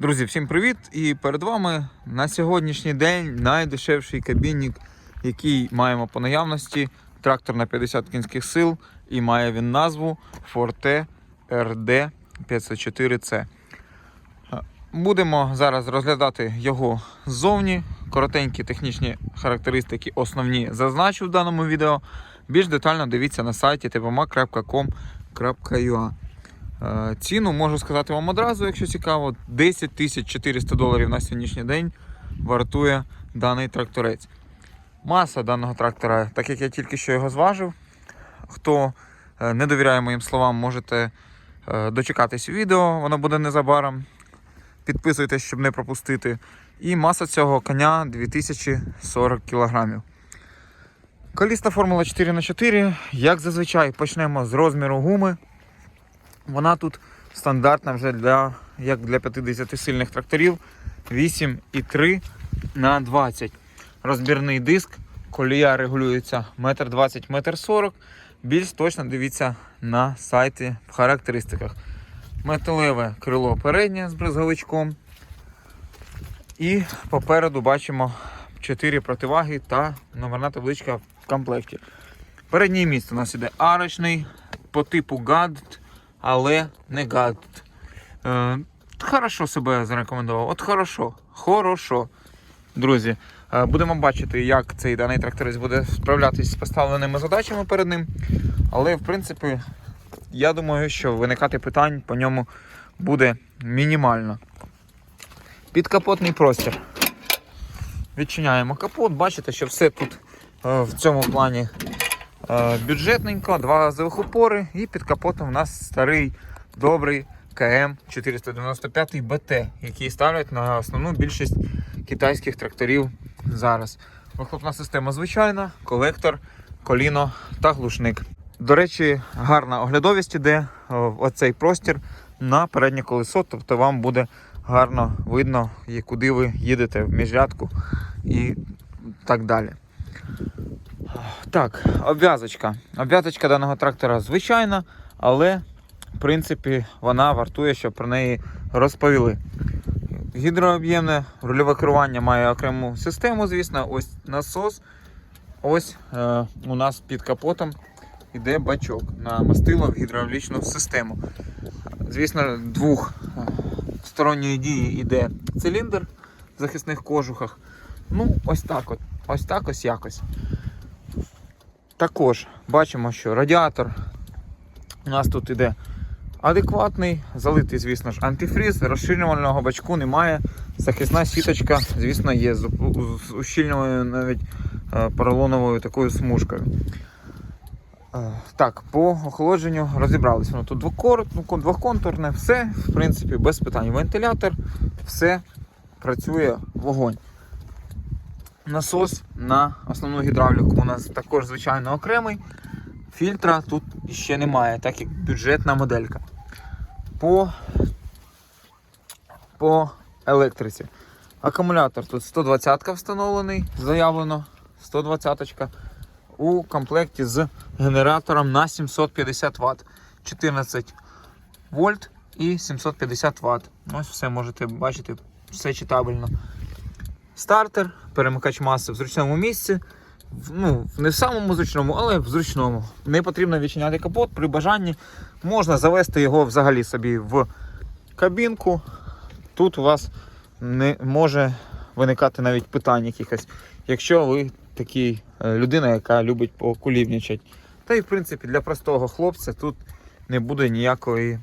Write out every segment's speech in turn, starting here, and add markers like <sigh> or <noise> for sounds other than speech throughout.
Друзі, всім привіт! І перед вами на сьогоднішній день найдешевший кабінник, який маємо по наявності. Трактор на 50 кінських сил і має він назву Forte RD 504C. Будемо зараз розглядати його ззовні. Коротенькі технічні характеристики, основні зазначу в даному відео. Більш детально дивіться на сайті tpma.com.ua. Е, Ціну можу сказати вам одразу, якщо цікаво, 10 тисяч 400 доларів на сьогоднішній день вартує даний тракторець. Маса даного трактора, так як я тільки що його зважив. Хто е, не довіряє моїм словам, можете е, дочекатись відео, воно буде незабаром. Підписуйтесь, щоб не пропустити. І маса цього коня 2040 кг. Колісна формула 4х4. Як зазвичай, почнемо з розміру гуми. Вона тут стандартна вже для, як для 50 сильних тракторів 8,3 на 20. Розбірний диск, колія регулюється 1,20 м 40 Більш точно дивіться на сайті в характеристиках. Металеве крило переднє з бризговичком. І попереду бачимо 4 противаги та номерна табличка в комплекті. Переднє місце у нас іде арочний по типу GAD, але не GAD. Е, хорошо себе зарекомендував. От хорошо. Хорошо. Друзі, е, будемо бачити, як цей даний тракторець буде справлятися з поставленими задачами перед ним. Але, в принципі, я думаю, що виникати питань по ньому буде мінімально. Підкапотний простір. Відчиняємо капот, бачите, що все тут е, в цьому плані бюджетненько, два газових упори і під капотом у нас старий добрий КМ 495 БТ, який ставлять на основну більшість китайських тракторів зараз. Вихлопна система звичайна, колектор, коліно та глушник. До речі, гарна оглядовість іде в оцей простір на переднє колесо, тобто вам буде гарно видно, куди ви їдете в міжрядку і так далі. Так, обв'язочка. Обв'язочка даного трактора звичайна, але в принципі вона вартує, щоб про неї розповіли. Гідрооб'ємне рульове керування має окрему систему, звісно, ось насос. Ось е, у нас під капотом йде бачок на мастило в гідравлічну систему. Звісно, двох е, сторонньої дії йде циліндр в захисних кожухах. Ну, ось так от. Ось так ось якось. Також бачимо, що радіатор у нас тут іде адекватний, залитий, звісно ж, антифріз, розширювального бачку немає. Захисна сіточка, звісно, є з ущільненою навіть е, поролоновою такою смужкою. Е, Так, по охолодженню розібралися. Воно тут двокор, ну, все, в принципі, без питань. Вентилятор, все працює вогонь. Насос на основну гідравліку у нас також, звичайно, окремий. Фільтра тут ще немає, так як бюджетна моделька. По, по електриці. Акумулятор тут 120 встановлений, заявлено 120 у комплекті з генератором на 750 Вт. 14 вольт і 750 Вт. Ось все можете бачити, все читабельно. Стартер, перемикач маси в зручному місці. Ну, не в самому зручному, але в зручному. Не потрібно відчиняти капот при бажанні. Можна завести його взагалі собі в кабінку. Тут у вас не може виникати навіть питань якихось, якщо ви такий е, людина, яка любить покулівничати. Та й в принципі для простого хлопця тут не буде ніякої,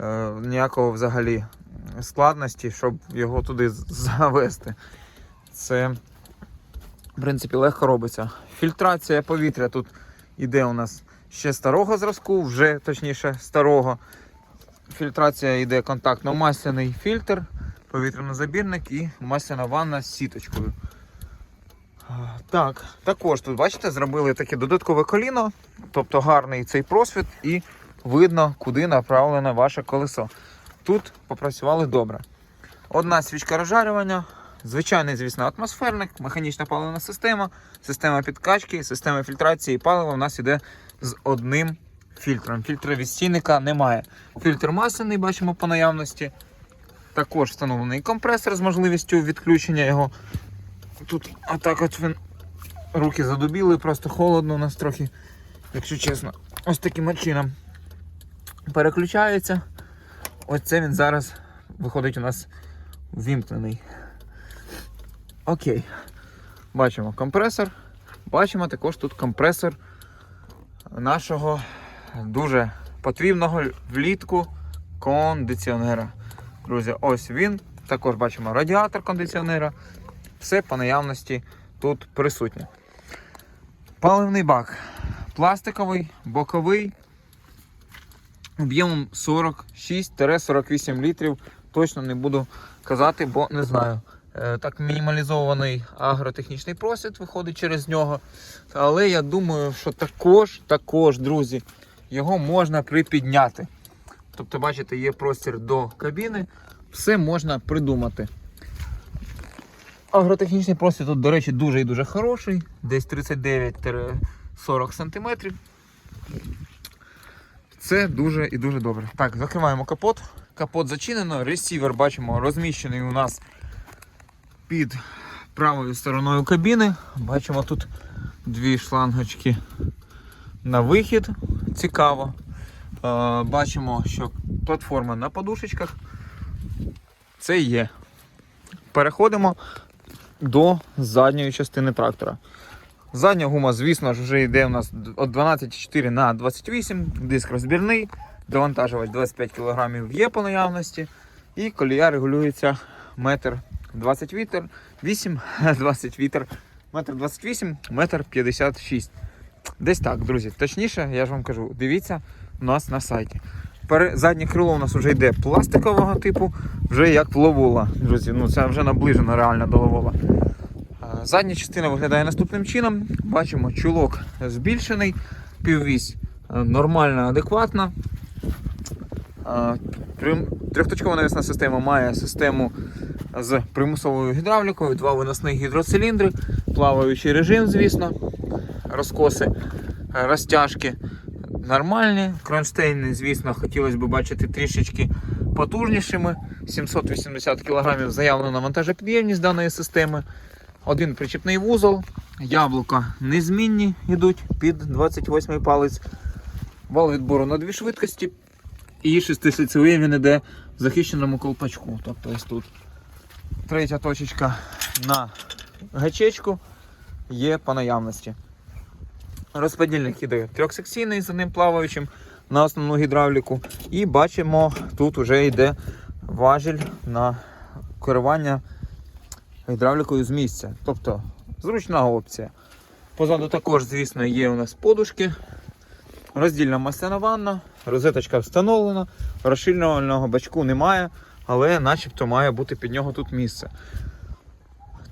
е, ніякого взагалі складності, щоб його туди <laughs> завести. Це, в принципі, легко робиться. Фільтрація повітря тут іде у нас ще старого зразку, вже точніше старого. Фільтрація йде контактно-масляний фільтр, повітряно-забірник і масляна ванна з сіточкою. Так, також тут, бачите, зробили таке додаткове коліно, тобто гарний цей просвіт і видно, куди направлене ваше колесо. Тут попрацювали добре. Одна свічка розжарювання, звичайний, звісно, атмосферник, механічна паливна система, система підкачки, система фільтрації палива у нас іде з одним фільтром. Фільтра від немає. Фільтр масляний, бачимо по наявності. Також встановлений компресор з можливістю відключення його. Тут отак от він руки задубіли, просто холодно у нас трохи, якщо чесно. Ось таким чином переключається. Ось це він зараз виходить у нас вімкнений. Окей. Бачимо компресор. Бачимо також тут компресор нашого дуже потрібного влітку кондиціонера. Друзі, ось він. Також бачимо радіатор кондиціонера. Все по наявності тут присутнє. Паливний бак. Пластиковий, боковий. Об'ємом 46-48 літрів. Точно не буду казати, бо не знаю. Е, Так, мінімалізований агротехнічний просвіт виходить через нього. Але я думаю, що також, також, друзі, його можна припідняти. Тобто, бачите, є простір до кабіни, все можна придумати. Агротехнічний простір тут, до речі, дуже і дуже хороший, десь 39-40 см. Це дуже і дуже добре. Так, закриваємо капот. Капот зачинено, ресівер бачимо розміщений у нас під правою стороною кабіни. Бачимо тут дві шлангочки на вихід. Цікаво. Е, Бачимо, що платформа на подушечках. Це є. Переходимо до задньої частини трактора. Задня гума, звісно ж, вже йде у нас від 12,4 на 28, диск розбірний, довантажувач 25 кг є по наявності. І колія регулюється метр 20 вітер, 8, 20 <laughs> вітер, метр 28, метр 56. Десь так, друзі. Точніше, я ж вам кажу, дивіться у нас на сайті. Заднє крило у нас вже йде пластикового типу, вже як ловола. Друзі, ну це вже наближено реально до ловола. Задня частина виглядає наступним чином. Бачимо, чулок збільшений, піввісь е, нормальна, адекватна. Трьохточкова навісна система має систему з примусовою гідравлікою, два виносних гідроциліндри, плаваючий режим, звісно, розкоси, е, розтяжки нормальні. Кронштейни, звісно, хотілося б бачити трішечки потужнішими. 780 кг заявлена вантажопідємність даної системи. Один причіпний вузол, яблука незмінні йдуть під 28 палець. Вал відбору на дві швидкості. І шестислицевий він іде в захищеному колпачку. Тобто ось тут. Третя точечка на гачечку є по наявності. Розподільник іде трьохсекційний з одним плаваючим на основну гідравліку. І бачимо, тут вже йде важіль на керування гідравлікою з місця. Тобто зручна опція. Позаду також, звісно, є у нас подушки. Роздільна масляна ванна, розеточка встановлена, розширювального бачку немає, але начебто має бути під нього тут місце.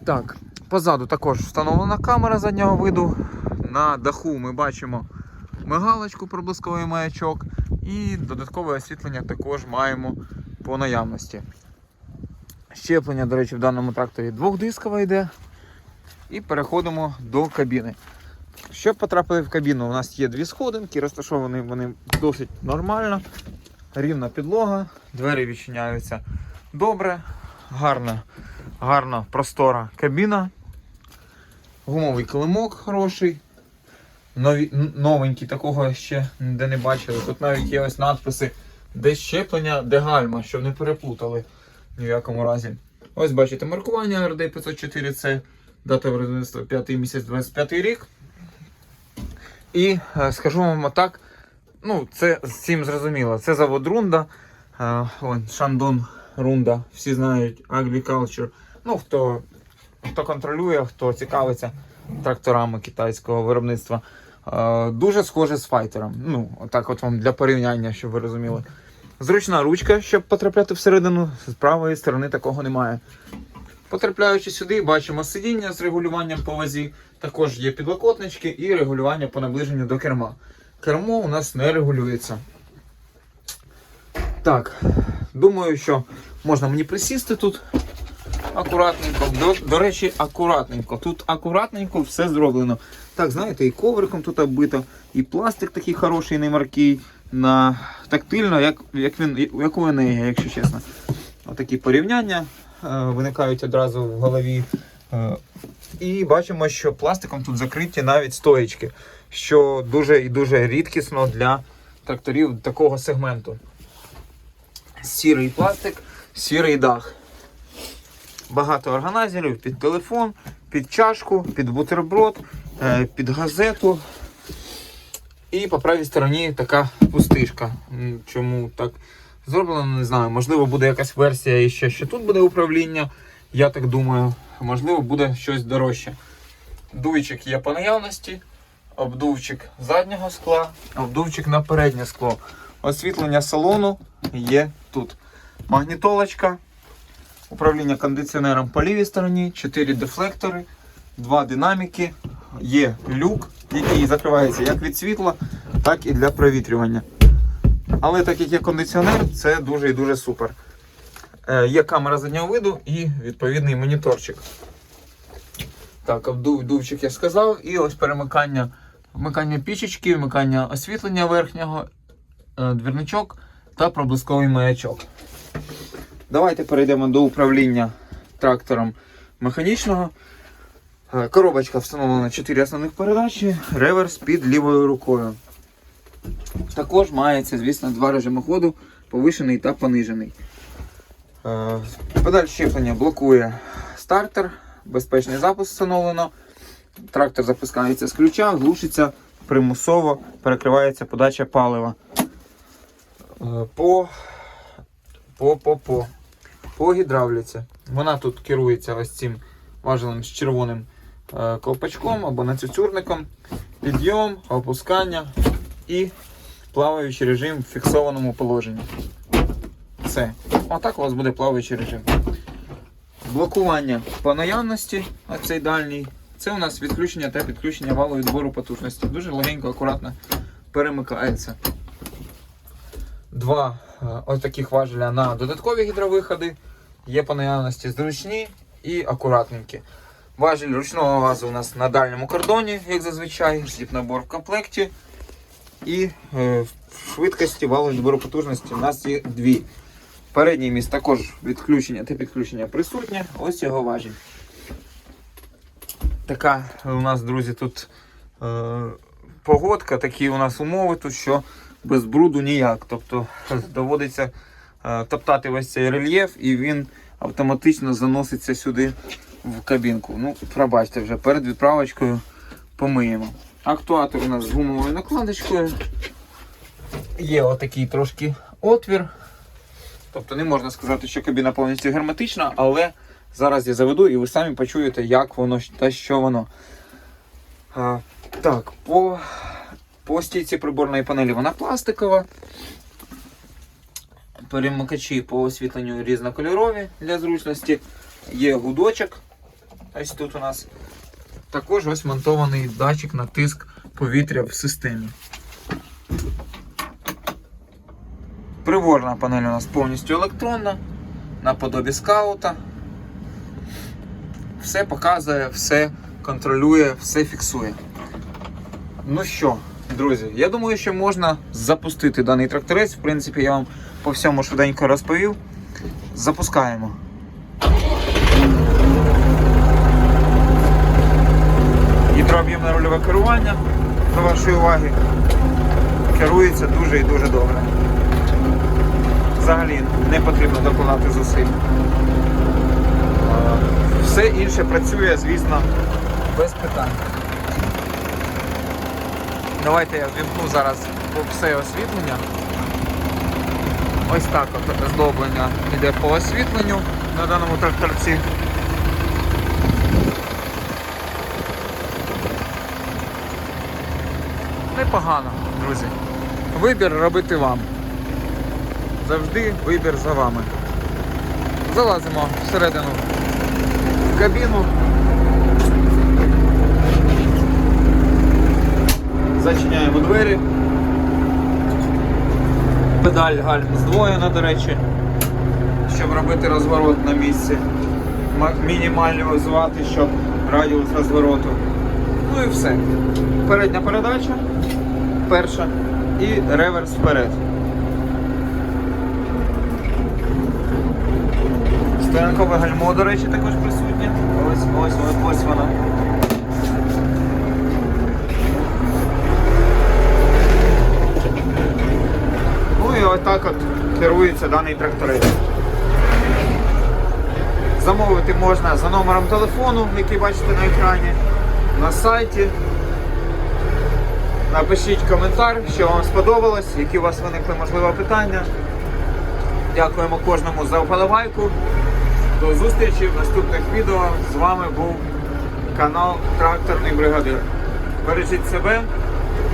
Так, позаду також встановлена камера заднього виду. На даху ми бачимо мигалочку, проблисковий маячок і додаткове освітлення також маємо по наявності. Щеплення, до речі, в даному тракторі двохдискове йде. І переходимо до кабіни. Щоб потрапити в кабіну, у нас є дві сходинки, розташовані вони досить нормально. Рівна підлога, двері відчиняються добре, гарна, гарна простора кабіна. Гумовий килимок хороший. Нові, н- новенький, такого ще ніде не бачили. Тут навіть є ось надписи, де щеплення, де гальма, щоб не переплутали ні в якому разі. Ось бачите маркування RD 504 це дата виробництва 5 місяць 25 рік. І е, скажу вам так, ну, це цим зрозуміло. Це завод Рунда. Шандон Рунда. Всі знають Agriculture. Ну, хто, хто контролює, хто цікавиться тракторами китайського виробництва. Дуже схоже з файтером. Ну, отак от вам для порівняння, щоб ви розуміли. Зручна ручка, щоб потрапляти всередину, з правої сторони такого немає. Потрапляючи сюди, бачимо сидіння з регулюванням по вазі. Також є підлокотнички і регулювання по наближенню до керма. Кермо у нас не регулюється. Так, думаю, що можна мені присісти тут акуратненько. До, до речі, акуратненько. Тут акуратненько все зроблено. Так, знаєте, і ковриком тут оббито, і пластик такий хороший, не маркий, на тактильно, як, як він, як у Енея, якщо чесно. От порівняння е, виникають одразу в голові. Е, І бачимо, що пластиком тут закриті навіть стоїчки, що дуже і дуже рідкісно для тракторів такого сегменту. Сірий пластик, сірий дах. Багато органайзерів під телефон, під чашку, під бутерброд, е, під газету. І по правій стороні така пустишка. Чому так зроблено, не знаю. Можливо, буде якась версія і ще, що тут буде управління. Я так думаю, можливо, буде щось дорожче. Дуйчик є по наявності, обдувчик заднього скла, обдувчик на переднє скло. Освітлення салону є тут. Магнітолочка, управління кондиціонером по лівій стороні, 4 дефлектори, 2 динаміки, є люк, який закривається як від світла, так і для провітрювання. Але так як є кондиціонер, це дуже і дуже супер. Е, є камера заднього виду і відповідний моніторчик. Так, обдув, дувчик я сказав, і ось перемикання вмикання пічечки, вмикання освітлення верхнього, е, двірничок та проблисковий маячок. Давайте перейдемо до управління трактором механічного. Е, Коробочка встановлена 4 основних передачі, реверс під лівою рукою. Також мається, звісно, два режими ходу, повишений та понижений. Е, Педаль щеплення блокує стартер, безпечний запуск встановлено. Трактор запускається з ключа, глушиться примусово, перекривається подача палива. Е, По, по, по, по, по гідравліці. Вона тут керується ось цим важелем з червоним е, ковпачком або нацюцюрником. Підйом, опускання і плаваючий режим в фіксованому положенні. Все. Отак у вас буде плаваючий режим. Блокування по наявності, а цей дальній. Це у нас відключення та підключення валу відбору потужності. Дуже легенько, акуратно перемикається. Два е, ось таких важеля на додаткові гідровиходи. Є по наявності зручні і акуратненькі. Важіль ручного газу у нас на дальньому кордоні, як зазвичай, зіп-набор в комплекті. І е, швидкості валу відбору потужності у нас є дві. Передній міст також відключення та підключення присутнє. Ось його важіль. Така у нас, друзі, тут е, погодка, такі у нас умови, тут що без бруду ніяк. Тобто <laughs> доводиться е, топтати весь цей рельєф і він автоматично заноситься сюди в кабінку. Ну, пробачте вже, перед відправочкою помиємо. Актуатор у нас з гумовою накладочкою. Є отакий трошки отвір. Тобто не можна сказати, що кабіна повністю герметична, але зараз я заведу і ви самі почуєте, як воно та що воно. А, так, по, по стійці приборної панелі вона пластикова. Перемикачі по освітленню різнокольорові для зручності. Є гудочок. Ось тут у нас. Також ось монтований датчик на тиск повітря в системі. Приборна панель у нас повністю електронна, наподобі скаута. Все показує, все контролює, все фіксує. Ну що, друзі, я думаю, що можна запустити даний тракторець. В принципі, я вам по всьому швиденько розповів. Запускаємо. Гідрооб'ємне рульове керування до вашої уваги. Керується дуже і дуже добре взагалі не потрібно докладати зусиль. Все інше працює, звісно, без питань. Давайте я ввімкну зараз все освітлення. Ось так от оздоблення йде по освітленню на даному тракторці. Непогано, друзі. Вибір робити вам завжди вибір за вами. Залазимо всередину кабіну. Зачиняємо двері. Педаль гальм здвоєна, до речі, щоб робити розворот на місці. М- Мінімалізувати, щоб радіус розвороту. Ну і все. Передня передача, перша і реверс вперед. Стоянкове гальмо, до речі, також присутнє. Ось, ось, ось, ось воно. Ну і отак от керується даний тракторець. Замовити можна за номером телефону, який бачите на екрані, на сайті. Напишіть коментар, що вам сподобалось, які у вас виникли можливо питання. Дякуємо кожному за вподобайку. До зустрічі в наступних відео. З вами був канал Тракторний Бригадир. Бережіть себе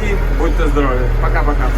і будьте здорові. Пока-пока.